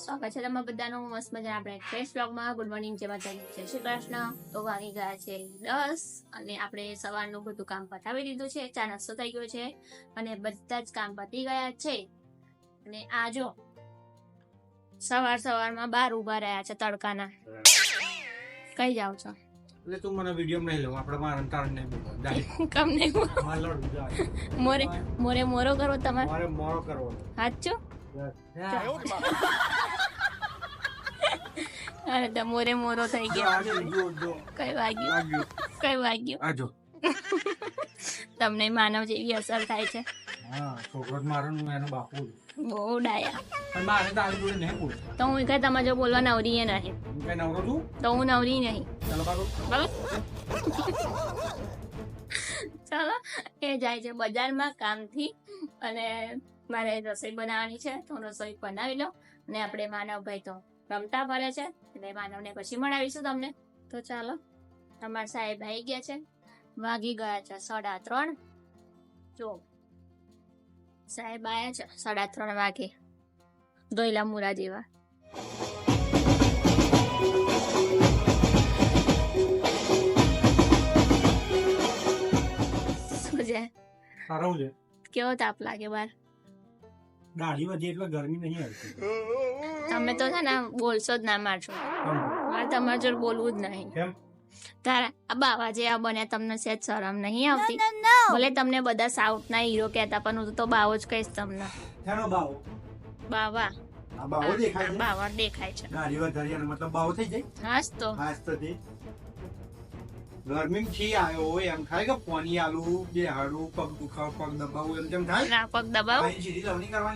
સ્વાગત છે તમારા બધાનું મસ્ત મજા આપણે ફ્રેશ બ્લોગમાં ગુડ મોર્નિંગ જય માતાજી જય શ્રી કૃષ્ણ. તો વાગી ગયા છે દસ અને આપણે સવારનું બધું કામ પતાવી દીધું છે. ચા નાસ્તો થઈ ગયો છે અને બધા જ કામ પતી ગયા છે. અને આ જો સવાર સવારમાં બાર ઊભા રહ્યા છે તડકાના. કઈ જાવ છો? એટલે તું મને વીડિયો નહીં લઉં આપણે મારા તારણ નહીં કમ નહીં મારે મોરે મોરે કરો તમારે. મોરે મોરો કરવો સાચું જો. અરે મોરે મોરો થઈ ગયો. કઈ વાગ્યું. કઈ વાગ્યું? આ તમને માનવ જેવી અસર થાય છે. હા છોકરો મારો હું એનો બાપુ. બહુ ડાયા. પણ મારે તારી જોડે નહીં બોલ તો હું કઈ તમારે જો બોલવા નવરી નહીં. કઈ નવરો છું? તો હું નવરી નહીં. ચાલો બાબુ ચાલો. એ જાય છે બજારમાં કામથી અને મારે રસોઈ બનાવવાની છે. તો રસોઈ બનાવી લો અને આપણે માનવભાઈ તો રમતા ફરે છે. એટલે માનવને પછી મળાવીશું તમને. તો ચાલો અમારા સાહેબ આવી ગયા છે. વાગી ગયા છે સાડા ત્રણ. જો સાહેબ આવ્યા છે સાડા ત્રણ વાગે. દોયલા મુરા જેવા. કેવો તાપ લાગે બાર? દાઢી વધી એટલે ગરમી નહીં આવતી તમે તો છે ને બોલશો જ ના મારશો મારે તમારા જોડે બોલવું જ નહીં. કેમ? તારા આ બાવા જે આ બન્યા તમને સેજ શરમ નહીં આવતી? ભલે તમને બધા સાઉથ ના હીરો કહેતા પણ હું તો બાવો જ કહીશ તમને. બાવો? બાવા. બાવો દેખાય છે? બાવા દેખાય છે. ગાડી વધારી મતલબ બાવો થઈ જાય? હાસ તો હાસ તો તે ગરમી થી આવ્યો એમ થાય કે પાણી આલું બે હાડું પગ દુખાવ પગ દબાવું એમ તેમ થાય. ના પગ દબાવો.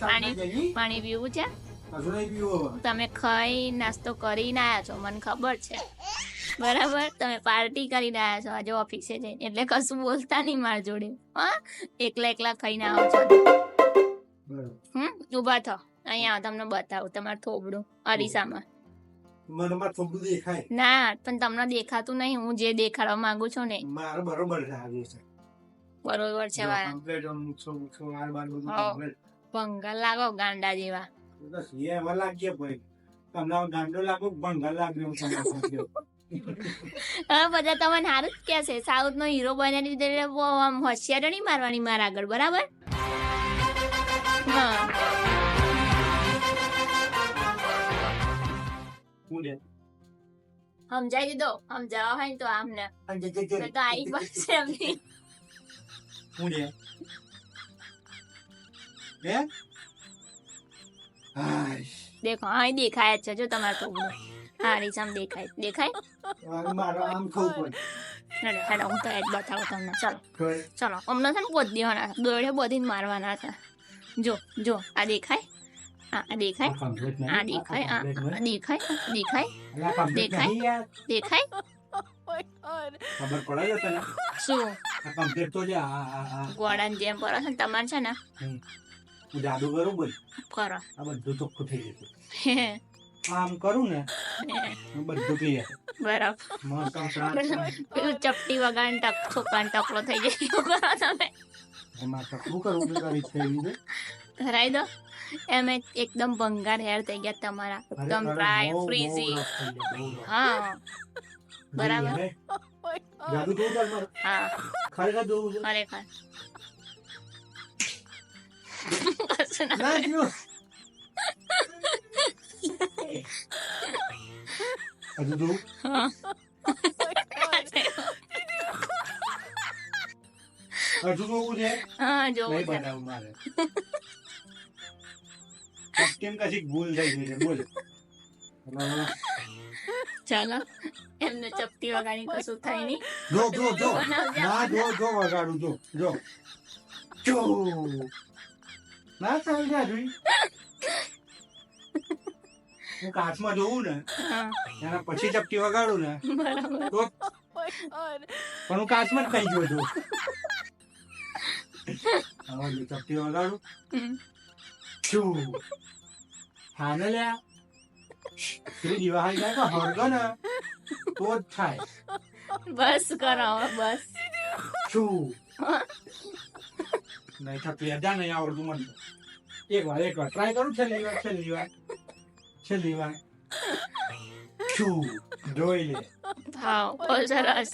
પાણી પાણી- પીવું છે? હજુ નહીં પીવું તમે ખાઈ નાસ્તો કરીને આયા છો મને ખબર છે. બરાબર? તમે પાર્ટી કરીને આયા છો આજે ઓફિસે જઈને. એટલે કશું બોલતા નહીં મારા જોડે. હા? એકલા એકલા ખાઈને આવો છો. હમ? ઊભા થો અહીંયા તમને બતાવું તમારું થોબડું અરીસામાં. મને મારે થોડું દેખાય. ના પણ તમને દેખાતું નહીં. હું જે દેખાડવા માંગુ છું ને. મારે બરોબર લાગે છે. બરોબર છે વાળા કમ્પ્લેટ આમ ઊંચો ઊંચો આ બાર બધું કમ્પ્લેટ ભંગર લાગો ગાંડા જેવા. બસ એ એવા લાગીએ ભાઈ તમને ગાંડો લાગો ભંગર લાગ્યો તમને હવે બધા તમને સારું જ કે છે. સાઉથ નો હીરો બન્યા લીધે હોશિયાર નહીં મારવાની મારા આગળ બરાબર? હા. હું લે સમજાઈ દીધો સમજાવવા હોય તો આમને તો પાસે એમની હું લે દેખો અહીં દેખાય છે જો તમારે થોબડું હા રીસામ દેખાય દેખાય હવે આમ થવું હેડો હું તો બતાવું તમને ચાલો ચલો અમને છે ને બોધ દેવાના દોડે બોધીને મારવાના હતા જો જો આ દેખાય આ દેખાય આ દેખાય આ દેખાય દેખાય દેખાય? દેખાય દેખાય ખબર પડે છે તને શું તો છે ગોળાની જેમ કરો છો ને તમારે છે ને હું જાદુ કરું બોલ કરો આ બધું ચોખ્ખું થઈ જશે આમ કરું ને બધું ક્લિયર બરાબર પેલું ચપટી વગાડ ટક છોકરાને ટકલો થઈ જાય એવું કરો તમે એમાં ટકલું કરવું કરી છે. ધરાઈ દો એમ એકદમ ભંગાર હેર થઈ ગયા તમારા એકદમ ડ્રાય ફ્રીઝી. હા બરાબર. હે? ખરેખર ખરેખર. હજુ જોવું? હા. હજુ જોવું છે હા જોવું છે કેમ કશી ભૂલ થઈ ગઈ છે બોલ. ચાલો. એમને ચપટી વગાડી કશું થાય નહીં. જો જો જો. ના જો જો વગાડું જો જો. જો. ના ચાલ જા જોઈ. હું કાચમાં જોઉં ને એના પછી ચપટી વગાડું ને તો પણ હું કાચમાં જ કઈ જોઉં છું. જો ચપટી વગાડું. શું? હા લ્યા? દિવાળી જાય ને તો જ થાય. બસ કરો બસ. શું? નહીં યાર નહીં આવડતું મને. એક વાર એક વાર. ટ્રાય કરું છેલ્લી વાર છેલ્લી વાર. છેલ્લી વાર. છું જોઈ લે. બહુ સરસ.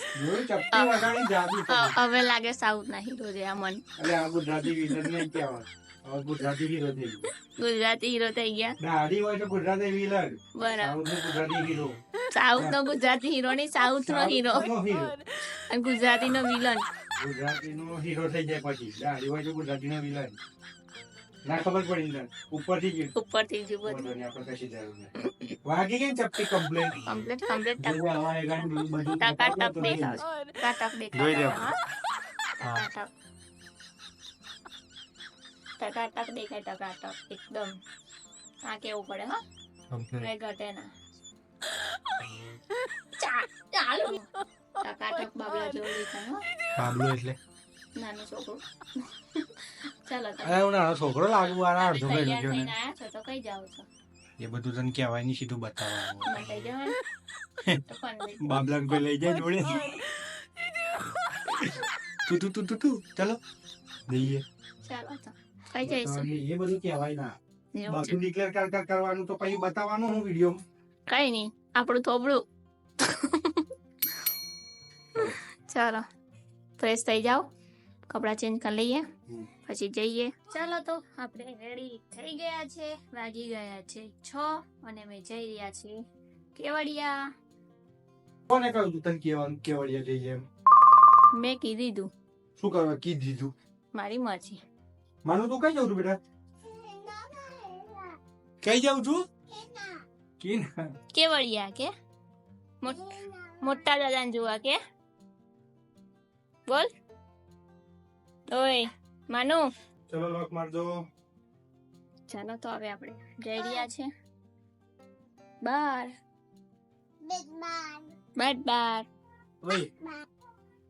હવે લાગે સાઉથ ના હીરો છે આ મન. એટલે આ ગુજરાતી વિલન નહીં કહેવાય. હવે ગુજરાતી હીરો થઈ ગયો. ગુજરાતી હીરો થઈ ગયા? દાઢી હોય તો ગુજરાતી વિલન બરાબર. સાઉથ નો ગુજરાતી હીરો સાઉથ નો ગુજરાતી હીરો નહીં સાઉથ નો હીરો સાઉથનો હીરો અને ગુજરાતી નો વિલન ગુજરાતી નો હીરો થઈ જાય પછી. દાઢી હોય તો ગુજરાતી નો વિલન ના ખબર પડી ને ઉપરથી જ. ઉપરથી જ બધું આપણે કશી જરૂર નહીં. વાગી ગઈ ને ચપટી કમ્પ્લેન કમ્પ્લીટ કમ્પ્લીટ ટક. ગાડી બધું ટકા ટક દેખાવ. ટક જોઈ દેખાય લો. હા. હા. ટકા ટક ટકા ટક દેખાય ટકાટક. એકદમ. આ કેવું પડે હા? ઘટે ના. ચાલુ. ટકાટક બાબલા જેવું દેખાય હા. બાબલો એટલે. નાનો છોકરો. ચાલો અરે હું નાનો છોકરો લાગુ આ અડધો કઈ તૈયાર ને. આયા છો તો કઈ જાઓ છો? એ બધું તને કહેવાય નહીં સીધું બતાવવાનું? બાબલા કોઈ લઈ જાય જોડે? તું તું તું તું તું. ચલો જઈએ. ચાલો. કઈ જઈશું. એ બધું કહેવાય ના. બધું ડિક્લેર કર કર કરવાનું તો પછી બતાવવાનું હું વીડિયો કઈ નહીં આપણું થોબડું. ચાલો ફ્રેશ થઈ જાઓ. કપડાં ચેન્જ કરી લઈએ. પછી જઈએ. ચાલો તો આપણે રેડી થઈ ગયા છે વાગી ગયા છે છ અને અમે જઈ રહ્યા છીએ કેવડિયા. કોને કહ્યું તું તને કેવાનું કેવડિયા જઈએ મેં કીધી તું. શું કરવા? કીધું દીધું મારી મરજી. માનું તું કઈ જાઉં છું બેટા? કઈ જાઉં છું? કી કેવડિયા કે? મોટા દાદાને જોવા કે? બોલ. ઓય માનુ. ચલો લોક મારજો. ચાલો તો હવે આપણે જઈ રહ્યા છે. બાર. બાર બાર. ઓય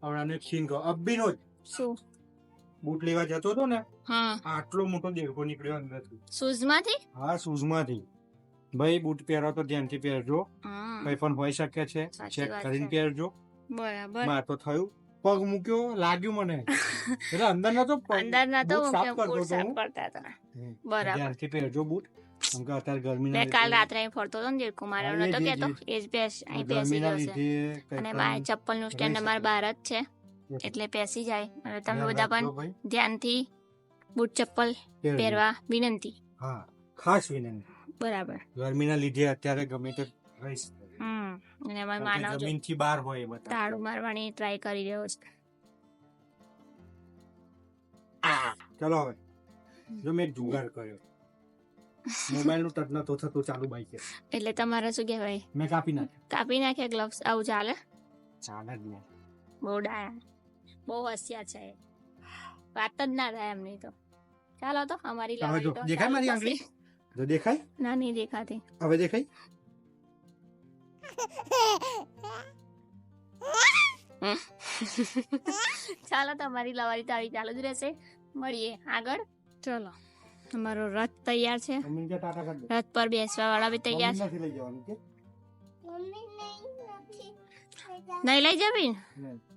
હમણાં એક સીન કહો. અબ્બીનો શું? બૂટ લેવા જતો હતો ને હા. આટલો મોટો દેડકો નીકળ્યો અંદરથી. શૂઝમાંથી? હા શૂઝમાંથી. ભાઈ બૂટ પહેરો તો ધ્યાનથી પહેરજો. કઈ પણ હોઈ શકે છે ચેક કરીને પહેરજો. બરાબર. માર તો થયું. પગ મૂક્યો લાગ્યું મને. એટલે અંદર ના તો અંદર ના તો સાફ કરતો હતો સાફ કરતા હતા? બરાબર. ધ્યાનથી પહેરજો બૂટ. અત્યારે મેં કાલ રાત્રે અહીં ફરતો હતો ને એ નતો જ, એ જ, કેતો એ એ જ બેસ અહીં બેસી ગયો છે અને મારા ચપ્પલનું સ્ટેન્ડ અમારે બહાર જ છે. એટલે પેસી જાય. અને તમે બધા પણ. ધ્યાનથી બૂટ ચપ્પલ પહેરવા. વિનંતી. હા ખાસ વિનંતી. બરાબર. ગરમીના લીધે અત્યારે ગમે તે રહી શકે હમ અને અમારા માનવ જમીનથી બહાર હોય બધા. તાળું મારવાની ટ્રાય કરી રહ્યો છે. ચલો હવે. જો મેં જુગાર કર્યો. મોબાઈલનું ટચ નતો થતું ચાલુ બાઈક એટલે તમારે શું કહેવાય? મેં કાપી નાખ્યા. કાપી નાખ્યા ગ્લવ્સ આવું ચાલે? ચાલે જ ને. બહુ ડાયા. બહુ હોશિયાર છે વાત જ ના થાય એમની તો. ચાલો તો અમારી તો દેખાય મારી આંગળી? જો દેખાય? ના નહીં દેખાતી. હવે દેખાય? ચાલો તો અમારી લવારી તો આવી ચાલુ જ રહેશે. મળીએ આગળ. ચલો અમારો રથ તૈયાર છે. મમ્મી કે ટાટા કરી દે. રથ પર બેસવા વાળા બી તૈયાર છે. મમ્મી નથી લઈ જવાનું કે? નહીં લઈ જવી.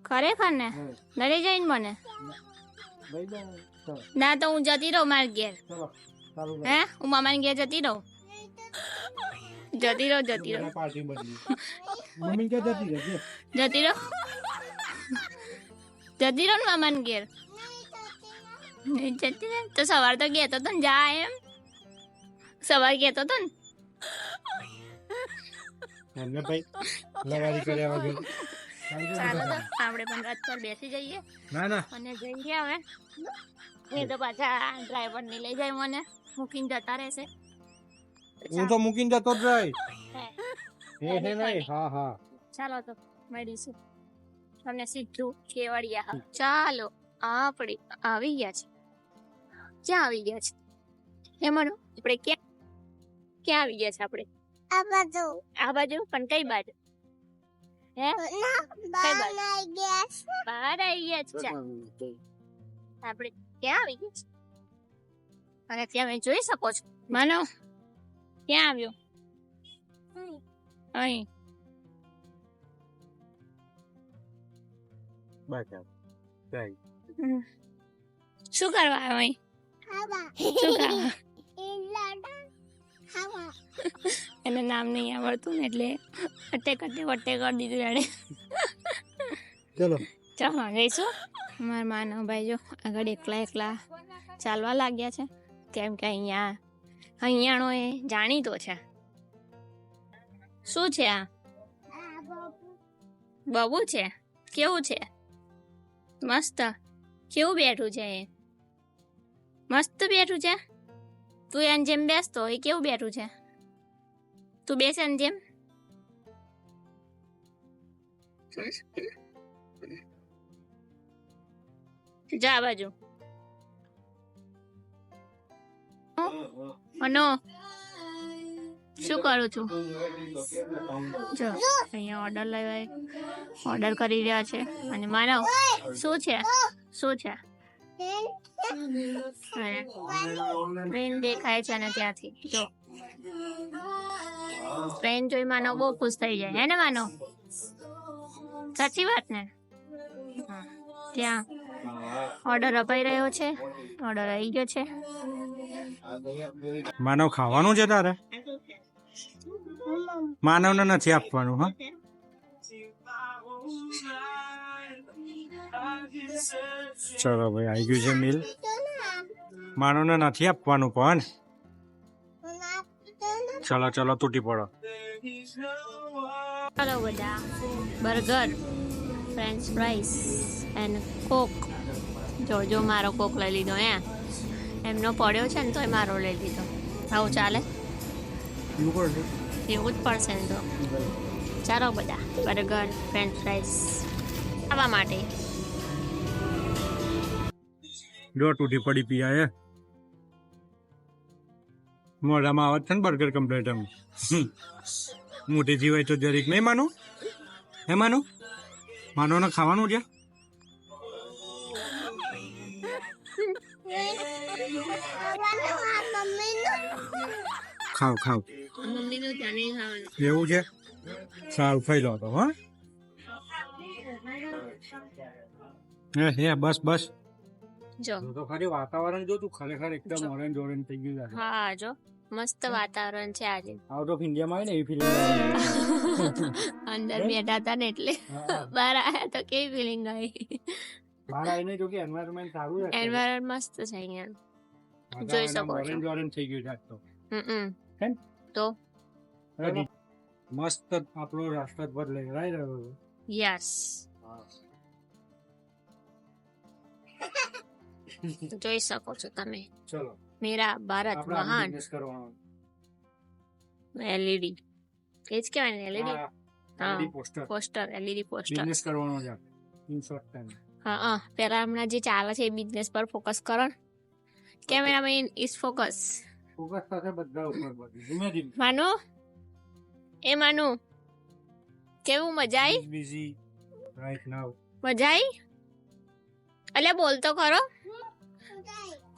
ખરેખર ને નહીં. લઈ જઈને મને? ના તો હું જતી રહું મારા ઘેર. હે? હું મામાની ઘેર જતી રહું? જતી રહું જતી રહો. મમ્મી કે જતી રહેજે જતી રહો. જતી રહો ને મામાને ઘેર. નહીં જતી રહે? તો સવાર તો કહેતો તો ને જા એમ. સવાર કહેતો હતો ને? એમને ભાઈ લવારી કર્યા વગર. ચાલો તો આપણે પણ રથ પર બેસી જઈએ. ના ના. અને જઈએ હવે. એ તો પાછા ડ્રાઈવર ને લઈ જાય મને. મૂકીને જતા રહેશે. હું તો મૂકીને જતો જ રહી હે. હે નહીં. હા હા. ચાલો તો મળીશું. તમને સીધું કેવડિયા ચાલો આપણે આવી ગયા છે. ક્યાં આવી ગયા છે? મનો આપણે ક્યાં ક્યાં આવી ગયા છે આપણે? આ બાજુ. આ બાજુ? પણ કઈ બાજુ? હે? ના આવી ગયા છે. બહાર આવી ગયા છે? આપણે ક્યાં આવી ગયા અને ત્યાં મેં જોઈ શકો છો. માનો ક્યાં આવ્યો? અહીં. શું કરવા આવ્યો અહીં? શું કરવા એને નામ નહીં આવડતું ને એટલે અટે કટે વટે કરી દીધું એણે. ચલો. ચાલો ગઈશું મારા માનવ ભાઈ જો આગળ એકલા એકલા ચાલવા લાગ્યા છે. કેમ કે અહીંયા અહીંયાનો એ જાણીતો છે. શું છે આ? બબુ છે? કેવું છે? મસ્ત. કેવું બેઠું છે એ? મસ્ત બેઠું છે? તું એન જેમ બેસતો એ કેવું બેઠું છે? તું બેસે એન જેમ? જા બાજુ. અનો શું કરું છું? જો, અહીંયા ઓર્ડર લેવાય ઓર્ડર કરી રહ્યા છે. અને માનવ, શું છે? શું છે? ટ્રેન દેખાય છે અને ત્યાંથી. જો. ટ્રેન જોઈ માનો બહુ ખુશ થઈ જાય. હે ને માનો? સાચી વાત ને? ત્યાં ઓર્ડર અપાઈ રહ્યો છે. ઓર્ડર આવી ગયો છે. માનવ ખાવાનું છે તારે? માનવને નથી આપવાનું હા? ચલો ભાઈ, આવી ગયું છે મિલ. માનવને નથી આપવાનું પણ. ચલો ચલો, તૂટી પડો. ચાલો બધા, burger, French fries, and coke. જો જો મારો કોક લઈ લીધો, હે. એમનો પડ્યો છે ને, તોય મારો લઈ લીધો. આવું ચાલે? એવું જ પડશે ને તો. ચાલો બધા, બર્ગર, ફ્રેન્ચ ફ્રાઈસ, ખાવા માટે. જો તૂટી પડી પીયા એ મોઢામાં આવત છે ને બર્ગર કમ્પ્લેટ એમ. મોટી જીવાય તો જરીક. નહીં માનું? હે માનું? માનો ને ખાવાનું છે? ખાવ ખાવ. એવું છે? સારું, ખાઈ લો તો, હા. હે હે, બસ બસ. જો. તો ખરી વાતાવરણ જો તું ખરેખર એકદમ ઓરેન્જ ઓરેન્જ થઈ ગયું છે હા જો. મસ્ત વાતાવરણ છે આજે. આઉટ ઓફ ઇન્ડિયામાં આવે ને એવી ફિલિંગ અંદર બેઠા હતા ને એટલે. બહાર આયા તો કેવી ફિલિંગ આવી? બહાર આવીને જો કે એન્વાયરમેન્ટ સારું છે એન્વાયરમેન્ટ મસ્ત છે અહીંયા. જોઈ શકો છો. ઓરેન્જ ઓરેન્જ થઈ ગયું છે આજ તો. હમ હમ. તો? મસ્ત આપણો રાષ્ટ્રધ્વજ લહેરાઈ રહ્યો યસ જોઈ શકો છો તમે. ચલો. મેરા ભારત મહાન. એલઈડી એ જ કહેવાય ને એલઈડી હા. Poster poster LED poster business કરવાનો છે. ઇન શોર્ટ ટાઈમ હા હા. પેલા હમણાં જે ચાલે છે એ બિઝનેસ પર ફોકસ કરો કેમેરામેન ઇઝ ફોકસ ફોકસ સાથે બધા ઉપર બધું. ધીમે ધીમે. માનો? એ માનો? કેવું મજા આવી બિઝી રાઈટ નાઉ મજા આવી એટલે બોલતો ખરો.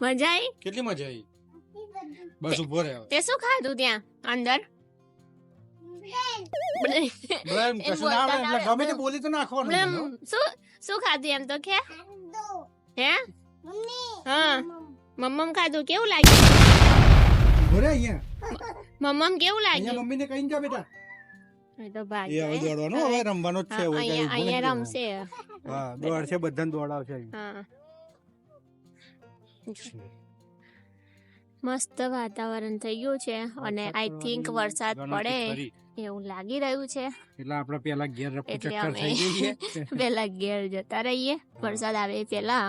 મજા આવી કેટલી મજા આવી બસ ઊભો રહે તે શું ખાધું ત્યાં અંદર? ગમે તે બોલી તો નાખવાનું શું શું ખાધું એમ તો કે? હે? હા. મમ્મમ. ખાધું કેવું લાગ્યું? અહીંયા. મમ્મમ કેવું લાગ્યું? મમ્મીને કહીને જા બેટા. તો ભાગ એ હવે દોડવાનું હવે રમવાનું જ છે અહીંયા અહીંયા રમશે. હા દોડશે બધાને દોડાવશે હા. મસ્ત વાતાવરણ થઈ ગયું છે અને આઈ થિંક વરસાદ પડે એવું લાગી રહ્યું છે. એટલે આપણે પેલા ઘેર ચક્કર થઈ જઈએ પેલા ઘેર જતા રહીએ. વરસાદ આવે એ પેલા.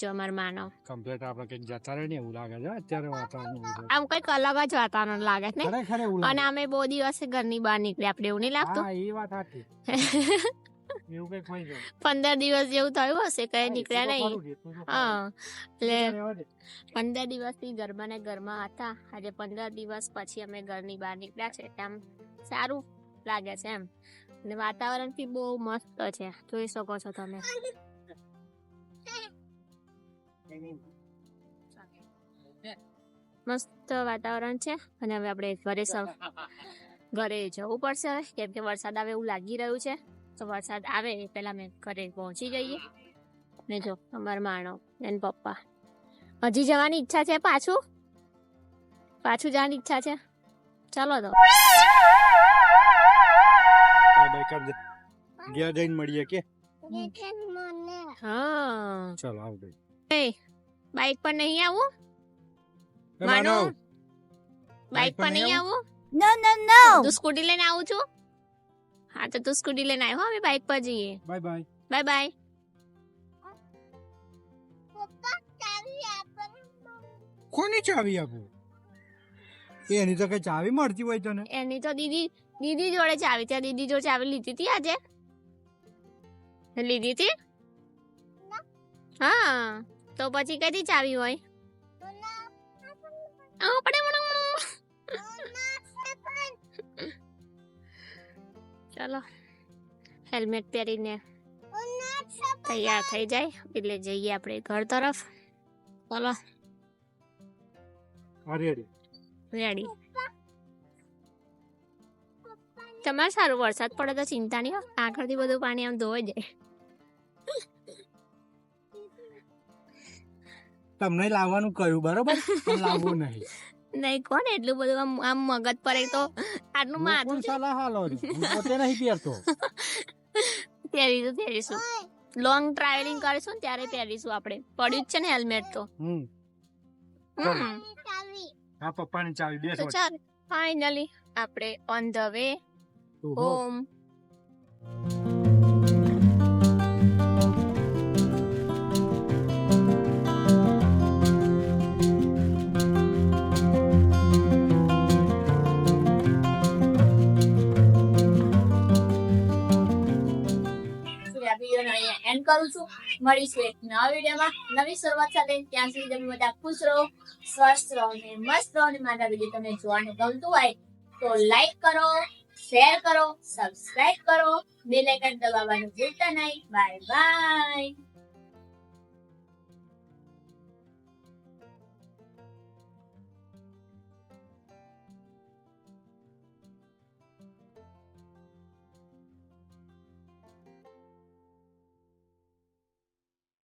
જો અમાર માનો. કમ્પ્લીટ આપણે કંઈક જતા રહે ને એવું લાગે છે. અત્યારે વાતાવરણ આમ કંઈક અલગ જ વાતાવરણ લાગે છે ને? અને અમે બહુ દિવસે ઘરની બહાર નીકળ્યા. આપણે એવું નહીં લાગતું? એ વાત સાચી. એવું કંઈક હોય જાય પંદર દિવસ જેવું થયું હશે કઈ નીકળ્યા નહીં. હા એટલે. પંદર દિવસથી ઘરમાં ને ઘરમાં હતા. આજે પંદર દિવસ પછી અમે ઘરની બહાર નીકળ્યા છે આમ સારું લાગે છે એમ. અને વાતાવરણ બી બહુ મસ્ત છે જોઈ શકો છો તમે. મસ્ત વાતાવરણ છે અને હવે આપણે ઘરે ઘરે જવું પડશે હવે કેમ કે વરસાદ આવે એવું લાગી રહ્યું છે. તો વરસાદ આવે એ પહેલા અમે ઘરે પહોંચી જઈએ. ને જો અમારા માણો એન પપ્પા. હજી જવાની ઈચ્છા છે પાછું? પાછું જવાની ઈચ્છા છે? ચાલો તો. બાય બાય કર દે ઘેર જઈને મળીએ કે? હા. ચાલો આવજો બાઈક પર નહીં આવું? એ માનો માનવ? બાઈક પર નહીં આવું? No, no, no. તું સ્કૂટી લઈને આવું છું? હા તો તું સ્કૂટી લઈને આવ્યો અમે બાઈક પર જઈએ. બાય બાય બાય બાય કોની ચાવી આપું? એની તો કઈ ચાવી મળતી હોય તને? એની તો દીદી દીદી જોડે ચાવી ત્યાં દીદી જોડે ચાવી લીધી હતી આજે? લીધી હતી? હા તો પછી કઈ ચાવી હોય? આપણે ચલો. હેલ્મેટ પહેરીને તૈયાર થઈ જાય. એટલે જઈએ આપણે ઘર તરફ. ચાલો. રેડી તમારે સારું વરસાદ પડે તો ચિંતા નહીં આગળથી બધું પાણી આમ ધોવાઈ જાય. તમને લાવવાનું કહ્યું બરોબર? લાવવું નહીં. નહીં કોણ એટલું બધું આમ આમ મગજ પર તો આટલું હું માથું સાલા હાલો? હું પોતે નહીં પહેરતો પહેરીશું પહેરીશું. લોંગ ટ્રાવેલિંગ કરીશું ને ત્યારે પહેરીશું આપણે. પડ્યું જ છે ને હેલ્મેટ તો. હમ. હમ. આ પપ્પાની ચાવી બેસો. ચાલ ફાઇનલી આપણે ઓન ધ વે તું એન્ડ કરું છું. મળીશું એક નવા વિડીયોમાં. નવી શરૂઆત સાથે. ત્યાં સુધી તમે બધા ખુશ રહો, સ્વસ્થ રહો ને મસ્ત રહો. ને મારા વીડિયો તમને જોવાનું ગમતું હોય તો લાઈક કરો શેર કરો સબસ્ક્રાઇબ કરો. બેલ આઇકન દબાવવાનું ભૂલતા નહીં. Bye bye